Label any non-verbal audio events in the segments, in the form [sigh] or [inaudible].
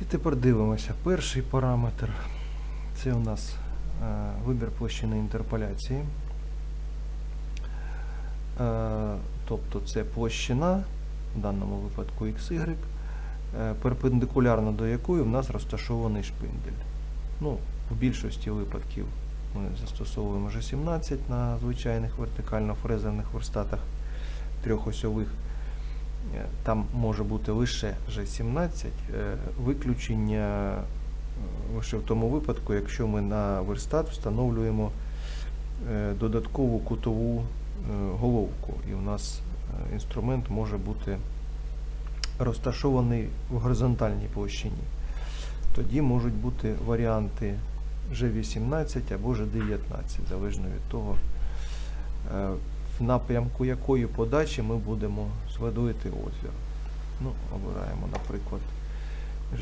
І тепер дивимося. Перший параметр це у нас е, вибір площини інтерполяції. Е, тобто це площина, в даному випадку XY, е, перпендикулярно до якої в нас розташований шпиндель. Ну, в більшості випадків ми застосовуємо G17 на звичайних вертикально-фрезерних верстатах трьохосьових. Е, Там може бути лише G17, е, виключення е, лише в тому випадку, якщо ми на верстат встановлюємо е, додаткову кутову головку, і у нас інструмент може бути розташований в горизонтальній площині. Тоді можуть бути варіанти G18 або G19, залежно від того, напрямку якої подачі ми будемо сверлити отвір. Ну, обираємо, наприклад,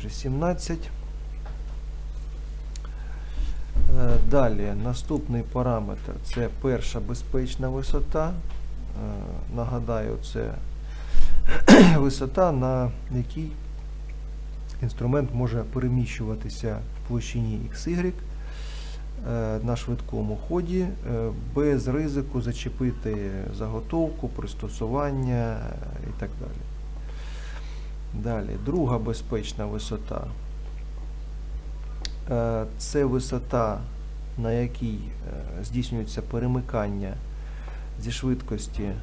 G17. Е, Далі наступний параметр це перша безпечна висота. Е, Нагадаю, це [clears throat] висота, на якій інструмент може переміщуватися в площині XY на швидкому ході е, без ризику зачепити заготовку, пристосування е, і так далі. Далі, друга безпечна висота. Е, Це висота, на якій е, здійснюється перемикання зі швидкості е,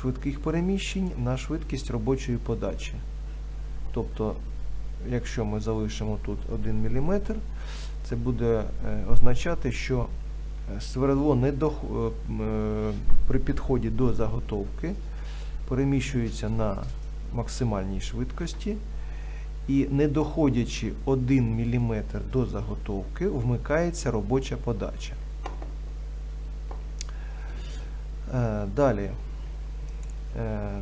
швидких переміщень на швидкість робочої подачі. Тобто, якщо ми залишимо тут 1 мм, це буде е, означати, що е, свердло не дох... е, при підході до заготовки переміщується на максимальній швидкості і не доходячи 1 мм до заготовки, вмикається робоча подача. Далі,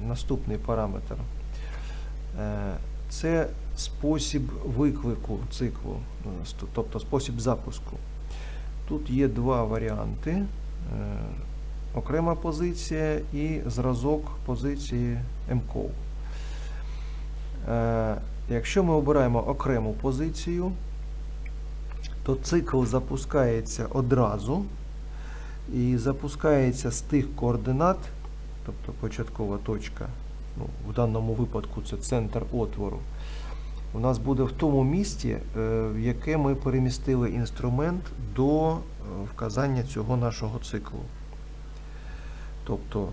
наступний параметр. Це спосіб виклику циклу, е, тобто спосіб запуску. Тут є два варіанти. Е, Окрема позиція і зразок позиції MCO. Е, Якщо ми обираємо окрему позицію, то цикл запускається одразу і запускається з тих координат, тобто початкова точка, ну, в даному випадку це центр отвору, у нас буде в тому місці, е, в яке ми перемістили інструмент до е, вказання цього нашого циклу. Тобто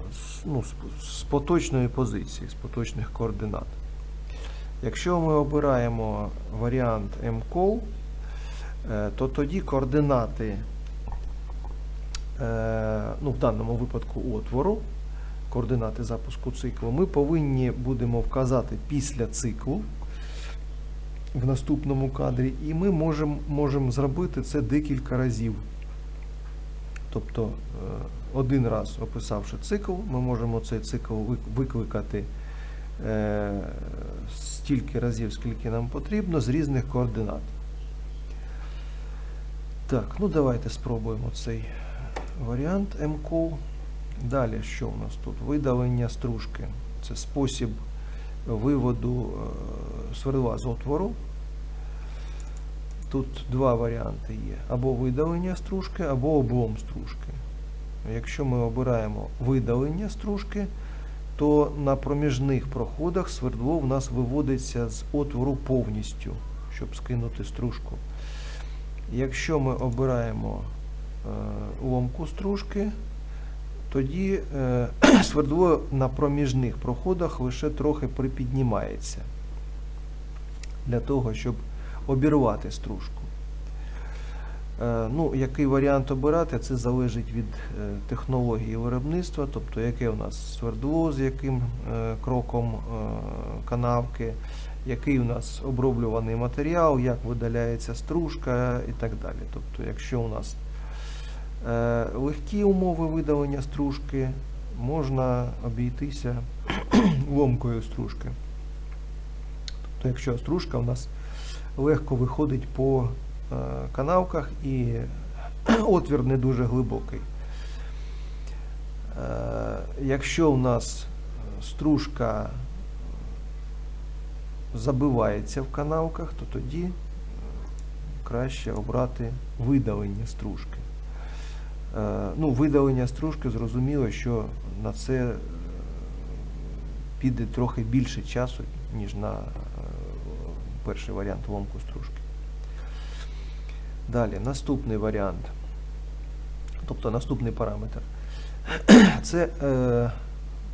ну, з- поточної позиції, з поточних координат. Якщо ми обираємо варіант MCall, е, то тоді координати, е, ну, в даному випадку отвору, координати запуску циклу, ми повинні будемо вказати після циклу в наступному кадрі, і ми можемо можемо зробити це декілька разів. Тобто, е, один раз описавши цикл, ми можемо цей цикл викликати е, стільки разів, скільки нам потрібно, з різних координат. Так, ну давайте спробуємо цей варіант MCO. Далі, що у нас тут? Видалення стружки. Це спосіб виводу е, свердла з отвору. Тут два варіанти є: або видалення стружки, або облом стружки. Якщо ми обираємо видалення стружки, то на проміжних проходах свердло в нас виводиться з отвору повністю, щоб скинути стружку. Якщо ми обираємо е, ломку стружки, тоді е, [clears throat] свердло на проміжних проходах лише трохи припіднімається для того, щоб обірвати стружку. Е, Ну, який варіант обирати, це залежить від е, технології виробництва, тобто яке у нас свердло, з яким е, кроком канавки, який у нас оброблюваний матеріал, як видаляється стружка і так далі. Тобто, якщо у нас легкі умови видалення стружки, можна обійтися [clears throat] ломкою стружки. Тобто, якщо стружка у нас легко виходить по е, канавках і [clears throat] отвір не дуже глибокий. Е, Якщо у нас стружка забивається в канавках, то тоді е, краще обрати видалення стружки. Ну, видалення стружки зрозуміло, що на це піде трохи більше часу, ніж на е, перший варіант ломку стружки. Далі, наступний варіант, тобто наступний параметр. [clears throat] Це е,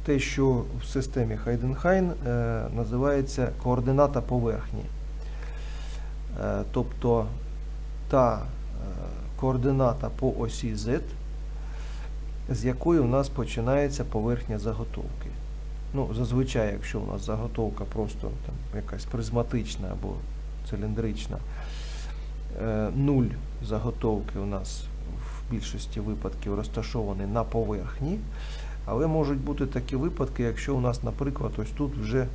те, що в системі Heidenhain е, називається координата поверхні. Е, тобто та е, координата по осі Z, з якої у нас починається поверхня заготовки. Ну, зазвичай, якщо у нас заготовка просто там, якась призматична або циліндрична, е, нуль заготовки у нас в більшості випадків розташований на поверхні, але можуть бути такі випадки, якщо у нас, наприклад, ось тут вже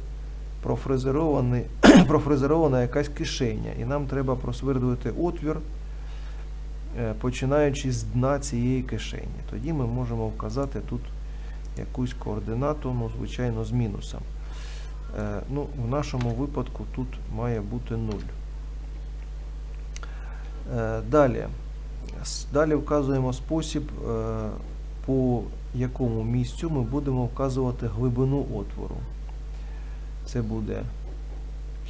[clears throat] профрезерована якась кишеня, і нам треба просвердлити отвір, е, починаючи з дна цієї кишені. Тоді ми можемо вказати тут якусь координату, ну, звичайно, з мінусом. Е, Ну, в нашому випадку тут має бути 0. Е, Далі. Далі вказуємо спосіб, е, по якому місцю ми будемо вказувати глибину отвору. Це буде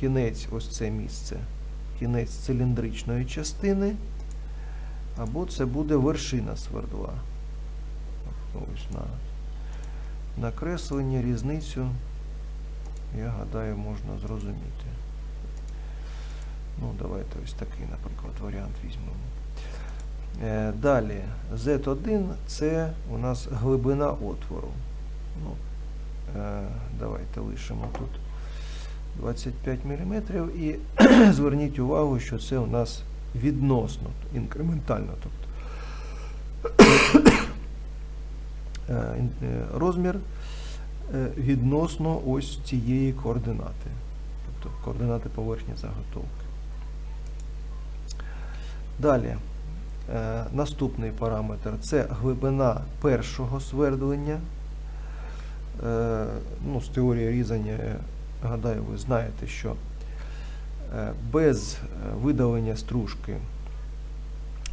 кінець, ось це місце, кінець циліндричної частини, або це буде вершина свердла. Ось на накреслення, різницю, я гадаю, можна зрозуміти. Ну, давайте ось такий, наприклад, варіант візьмемо. Е, Далі, Z1 це у нас глибина отвору. Ну, е, давайте лишимо тут 25 мм і [clears throat] зверніть увагу, що це у нас відносно, інкрементально. Тобто, розмір е, відносно ось цієї координати, тобто координати поверхні заготовки. Далі, е, наступний параметр це глибина першого свердлення. Е, ну, з теорії різання, гадаю, ви знаєте, що е, без е, видалення стружки,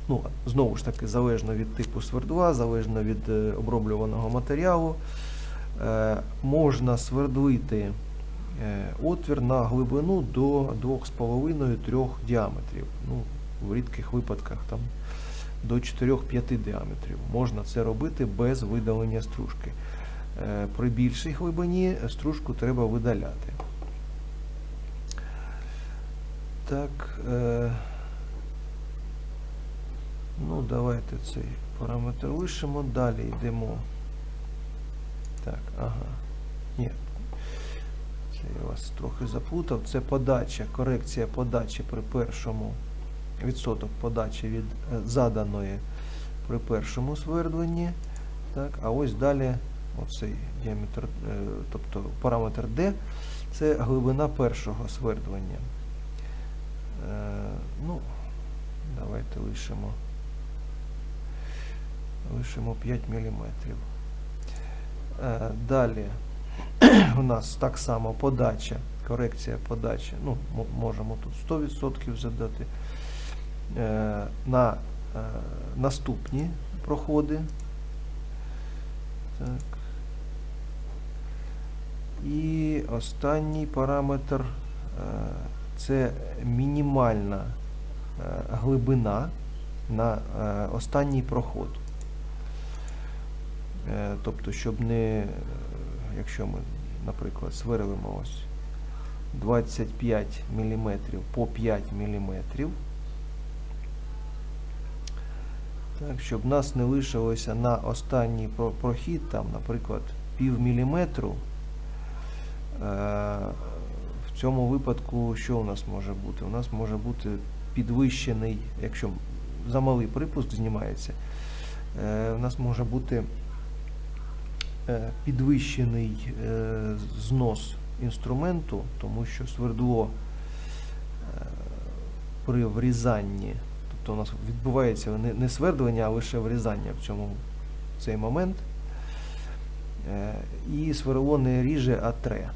ну, знову ж таки, залежно від типу свердла, залежно від е, оброблюваного матеріалу, е, можна свердлити е, отвір на глибину до 2,5-3 діаметрів. Ну, в рідких випадках там до 4-5 діаметрів. Можна це робити без видалення стружки. При більшій глибині стружку треба видаляти. Так, ну давайте цей параметр лишимо, далі йдемо. Так, ага. Ні. Це я вас трохи заплутав. Це подача, корекція подачі при першому відсоток подачі від е, заданої при першому свердленні. Так, а ось далі оцей діаметр, е, тобто параметр D, це глибина першого свердлення. Е, Ну, давайте лишимо, лишимо 5 мм. Е, Далі [clears throat] у нас так само подача, корекція подачі. Ну, можемо тут 100% задати. Е, На е, наступні проходи. Так. І останній параметр це мінімальна глибина на останній проход. Е, Тобто, щоб не, е, якщо ми, наприклад, сверлимо ось 25 мм по 5 мм, так, щоб нас не лишилося на останній прохід, там, наприклад, пів міліметру. Е, В цьому випадку що у нас може бути? У нас може бути підвищений, якщо замалий припуск знімається, у нас може бути підвищений е, знос інструменту, тому що свердло е, при врізанні, тобто у нас відбувається не, свердлення, а лише врізання в цьому в цей момент. Е, І сверло не ріже, а тре.